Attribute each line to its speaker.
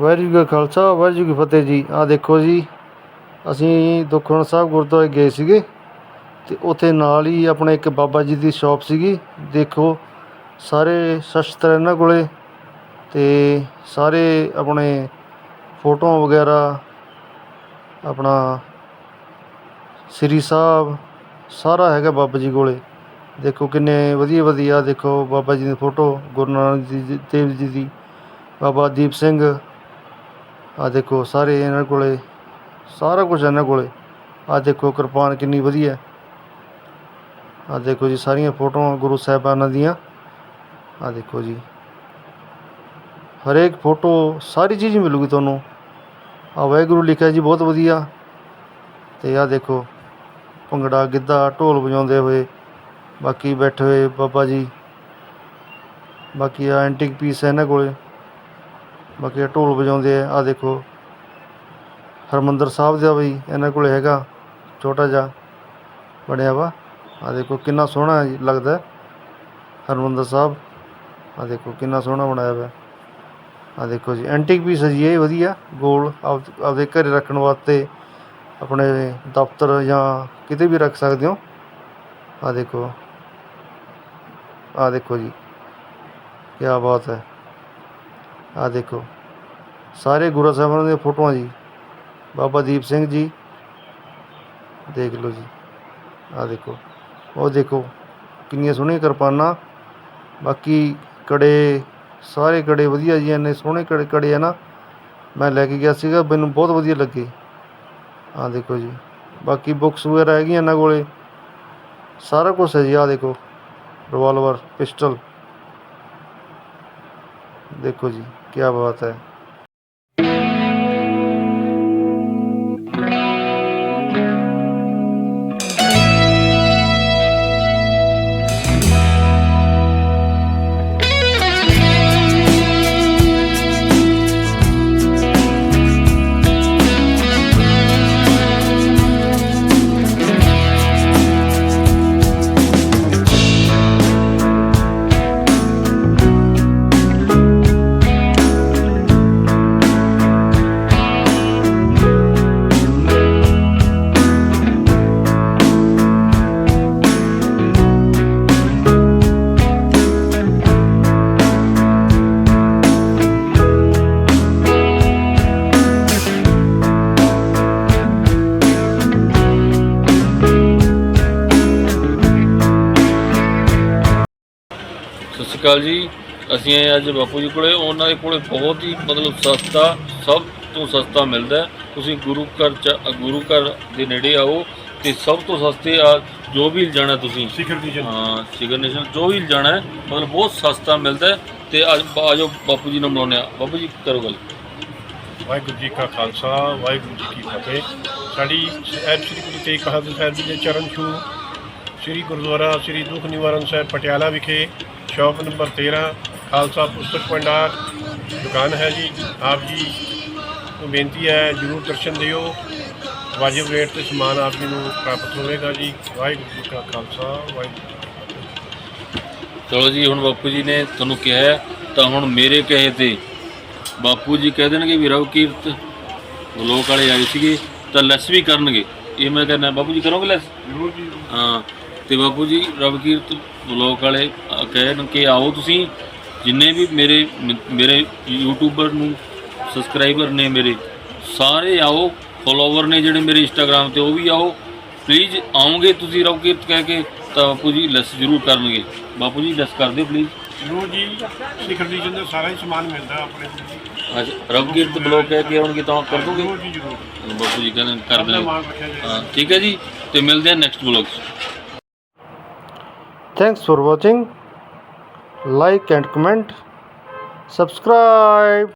Speaker 1: ਵਾਹਿਗੁਰੂ ਜੀ ਕਾ ਖਾਲਸਾ, ਵਾਹਿਗੁਰੂ ਜੀ ਕੀ ਫਤਿਹ ਜੀ। ਆ ਦੇਖੋ ਜੀ, ਅਸੀਂ ਦੁਖਣ ਸਾਹਿਬ ਗੁਰਦੁਆਰੇ ਗਏ ਸੀਗੇ ਤੇ ਉੱਥੇ ਨਾਲ ਹੀ ਆਪਣੇ ਇੱਕ ਬਾਬਾ ਜੀ ਦੀ ਸ਼ਾਪ ਸੀਗੀ। ਦੇਖੋ, ਸਾਰੇ ਸ਼ਸਤਰ ਇਹਨਾਂ ਕੋਲੇ ਤੇ ਸਾਰੇ ਆਪਣੇ ਫੋਟੋਆਂ ਵਗੈਰਾ, ਆਪਣਾ ਸ੍ਰੀ ਸਾਹਿਬ, ਸਾਰਾ ਹੈਗਾ ਬਾਬਾ ਜੀ ਕੋਲੇ। ਦੇਖੋ ਕਿੰਨੇ ਵਧੀਆ ਵਧੀਆ, ਦੇਖੋ ਬਾਬਾ ਜੀ ਦੀ ਫੋਟੋ, ਗੁਰੂ ਨਾਨਕ ਦੇਵ ਜੀ ਦੀ, ਬਾਬਾ ਦੀਪ ਸਿੰਘ ਆ ਦੇਖੋ ਸਾਰੇ ਇਹਨਾਂ ਕੋਲੇ, ਸਾਰਾ ਕੁਝ ਇਹਨਾਂ ਕੋਲੇ। ਆ ਦੇਖੋ ਕਿਰਪਾਨ ਕਿੰਨੀ ਵਧੀਆ। ਆ ਦੇਖੋ ਜੀ ਸਾਰੀਆਂ ਫੋਟੋਆਂ ਗੁਰੂ ਸਾਹਿਬਾਨਾਂ ਦੀਆਂ। ਆ ਦੇਖੋ ਜੀ। ਹਰੇਕ ਫੋਟੋ ਸਾਰੀ ਚੀਜ਼ ਮਿਲੂਗੀ ਤੁਹਾਨੂੰ। ਆ ਵਾਹਿਗੁਰੂ ਲਿਖਿਆ ਜੀ ਬਹੁਤ ਵਧੀਆ। ਤੇ ਆ ਦੇਖੋ, ਭੰਗੜਾ, ਗਿੱਧਾ, ਢੋਲ ਵਜਾਉਂਦੇ ਹੋਏ, ਬਾਕੀ ਬੈਠੇ ਹੋਏ ਬਾਬਾ ਜੀ। ਬਾਕੀ ਆ ਐਂਟੀਕ ਪੀਸ ਹੈ ਇਹਨਾਂ ਕੋਲੇ। ਬਾਕੀ ਆਹ ਢੋਲ ਵਜਾਉਂਦੇ ਆ ਆ ਦੇਖੋ। ਹਰਮੰਦਰ ਸਾਹਿਬ ਦਾ ਵੀ ਇਹਨਾਂ ਕੋਲ ਹੈਗਾ, ਛੋਟਾ ਜਿਹਾ ਬਣਿਆ ਵਾ। ਆ ਦੇਖੋ ਕਿੰਨਾ ਸੋਹਣਾ ਲੱਗਦਾ ਹਰਮੰਦਰ ਸਾਹਿਬ ਆ ਦੇਖੋ ਕਿੰਨਾ ਸੋਹਣਾ ਬਣਾਇਆ ਹੋਇਆ। ਆ ਦੇਖੋ ਜੀ ਐਂਟੀਕ ਪੀਸ ਹੈ ਜੀ, ਇਹ ਵਧੀਆ। ਗੋਲ ਆਪ, ਆਪਦੇ ਘਰੇ ਰੱਖਣ ਵਾਸਤੇ ਆਪਣੇ ਦਫ਼ਤਰ ਜਾਂ ਕਿਤੇ ਵੀ ਰੱਖ ਸਕਦੇ ਹੋ। ਆ ਦੇਖੋ। ਆ ਦੇਖੋ ਜੀ ਕੀ ਬਾਤ ਹੈ। ਆ ਦੇਖੋ ਸਾਰੇ ਗੁਰੂ ਸਾਹਿਬਾਨਾਂ ਦੀਆਂ ਫੋਟੋਆਂ ਜੀ ਬਾਬਾ ਦੀਪ ਸਿੰਘ ਜੀ ਦੇਖ ਲਓ ਜੀ ਆ ਦੇਖੋ ਉਹ ਦੇਖੋ ਕਿੰਨੀਆਂ ਸੋਹਣੀਆਂ ਕਿਰਪਾਨਾਂ ਬਾਕੀ ਕੜੇ ਸਾਰੇ ਕੜੇ ਵਧੀਆ ਜੀ ਇੰਨੇ ਸੋਹਣੇ ਕੜੇ ਕੜੇ ਆ ਨਾ ਮੈਂ ਲੈ ਕੇ ਗਿਆ ਸੀਗਾ ਮੈਨੂੰ ਬਹੁਤ ਵਧੀਆ ਲੱਗੇ ਆ ਦੇਖੋ ਜੀ ਬਾਕੀ ਬੁੱਕਸ ਵਗੈਰਾ ਹੈਗੀਆਂ ਇਹਨਾਂ ਕੋਲੇ ਸਾਰਾ ਕੁਝ ਹੈ ਜੀ ਆ ਦੇਖੋ ਰਿਵਾਲਵਰ ਪਿਸਟਲ ਦੇਖੋ ਜੀ ਕਿਆ ਬਾਤ ਹੈ।
Speaker 2: ਅਕਾਲ ਜੀ ਅਸੀਂ ਆਏ ਅੱਜ ਬਾਪੂ ਜੀ ਕੋਲੇ। ਉਹਨਾਂ ਦੇ ਕੋਲੇ ਬਹੁਤ ਹੀ ਮਤਲਬ ਸਸਤਾ ਸਭ ਤੋਂ ਸਸਤਾ ਮਿਲਦਾ। ਤੁਸੀਂ ਗੁਰੂ ਘਰ ਚ ਗੁਰੂ ਘਰ ਦੇ ਨੇੜੇ ਆਓ ਤੇ ਸਭ ਤੋਂ ਸਸਤੇ ਆ ਜੋ ਵੀ ਜਾਣਾ ਤੁਸੀਂ।
Speaker 3: ਸਿਖਰ ਜਨ
Speaker 2: ਹਾਂ ਸਿਗਨੇਚਰ ਜੋ ਵੀ ਜਾਣਾ ਮਤਲਬ ਬਹੁਤ ਸਸਤਾ ਮਿਲਦਾ ਤੇ ਅੱਜ ਆਜੋ ਬਾਪੂ ਜੀ ਨੂੰ ਮਿਲਾਉਂਦੇ ਆ ਬਾਪੂ ਜੀ ਕਰੋ ਗੱਲ।
Speaker 3: ਵਾਹਿਗੁਰੂ ਜੀ ਕਾ ਖਾਲਸਾ ਵਾਹਿਗੁਰੂ ਜੀ ਕੀ ਫਤਿਹ। ਸਾਡੀ ਐਬ ਸ੍ਰੀ ਗੁਰੂ ਤੇਗ ਬਹਾਦਰ ਸਾਹਿਬ ਜੀ ਦੇ ਚਰਨ ਛੂ ਸ੍ਰੀ ਗੁਰਦੁਆਰਾ ਸ੍ਰੀ ਦੁੱਖ ਨਿਵਾਰਨ ਸਾਹਿਬ ਪਟਿਆਲਾ ਵਿਖੇ ਸ਼ਾਪ ਨੰਬਰ 13 ਖਾਲਸਾ ਪੁਸਤਕ ਭੰਡਾਰ ਦੁਕਾਨ ਹੈ ਜੀ ਆਪ ਜੀ ਨੂੰ ਬੇਨਤੀ ਹੈ ਜਰੂਰ ਦਰਸ਼ਨ ਦਿਓ। ਵਾਜਿਬ ਰੇਟ ਤੇ ਸਮਾਨ ਆਪ ਜੀ ਨੂੰ ਪ੍ਰਾਪਤ ਹੋਵੇਗਾ ਜੀ। ਵਾਹਿਗੁਰੂ ਜੀ ਕਾ ਖਾਲਸਾ ਵਾਹਿਗੁਰੂ
Speaker 2: ਚਲੋ ਜੀ ਹੁਣ ਬਾਪੂ ਜੀ ਨੇ ਤੁਹਾਨੂੰ ਕਿਹਾ ਤਾਂ ਹੁਣ ਮੇਰੇ ਕਹੇ ਤੇ ਬਾਪੂ ਜੀ ਕਹਿ ਦੇਣਗੇ ਵੀ ਰਵ ਕੀਰਤ ਲੋਕ ਵਾਲੇ ਆਏ ਸੀਗੇ ਤਾਂ ਲੈਸ ਵੀ ਕਰਨਗੇ। ਇਹ ਮੈਂ ਕਹਿੰਦਾ ਬਾਪੂ ਜੀ ਕਰੋਗੇ ਲੈਸ?
Speaker 3: ਜਰੂਰ ਜੀ
Speaker 2: ਹਾਂ ਤੇ ਬਾਪੂ ਜੀ ਰਵ ਕੀਰਤ ਬਲੋਕ ਵਾਲੇ ਕਹਿਣ ਕਿ ਆਓ ਤੁਸੀਂ ਜਿੰਨੇ ਵੀ ਮੇਰੇ ਮੇਰੇ ਯੂਟਿਊਬਰ ਨੂੰ ਸਬਸਕ੍ਰਾਈਬਰ ਨੇ ਮੇਰੇ ਸਾਰੇ ਆਓ ਫੋਲੋਵਰ ਨੇ ਜਿਹੜੇ ਮੇਰੇ ਇੰਸਟਾਗ੍ਰam ਤੇ ਉਹ ਵੀ ਆਓ। ਪਲੀਜ਼ ਆਓਗੇ ਤੁਸੀਂ ਕੀਰਤ ਕਹਿ ਕੇ ਤਾਂ ਬਾਪੂ ਜੀ ਲੈਸ ਜ਼ਰੂਰ ਕਰਨਗੇ। ਬਾਪੂ ਜੀ ਲੈਸ ਕਰ ਦਿਓ ਪਲੀਜ਼
Speaker 3: ਜਰੂਰ ਜੀ ਸਿਖਰ ਦੀ ਜਨ ਦਾ ਸਾਰਾ ਹੀ ਸਮਾਨ ਮਿਲਦਾ ਆਪਣੇ
Speaker 2: ਅੱਛਾ ਰਵ ਕੀਰਤ ਬਲੋਕ ਕਹਿ ਕੇ ਆਉਣਗੇ ਤਾਂ ਕਰ ਦੋਗੇ?
Speaker 3: ਜਰੂਰ ਜੀ ਜਰੂਰ।
Speaker 2: ਬਾਪੂ ਜੀ ਕਹਿੰਦੇ ਕਰ ਹਾਂ ਠੀਕ ਹੈ ਜੀ ਤੇ ਮਿਲਦੇ ਆ next blog
Speaker 1: thanks for watching like and comment. Subscribe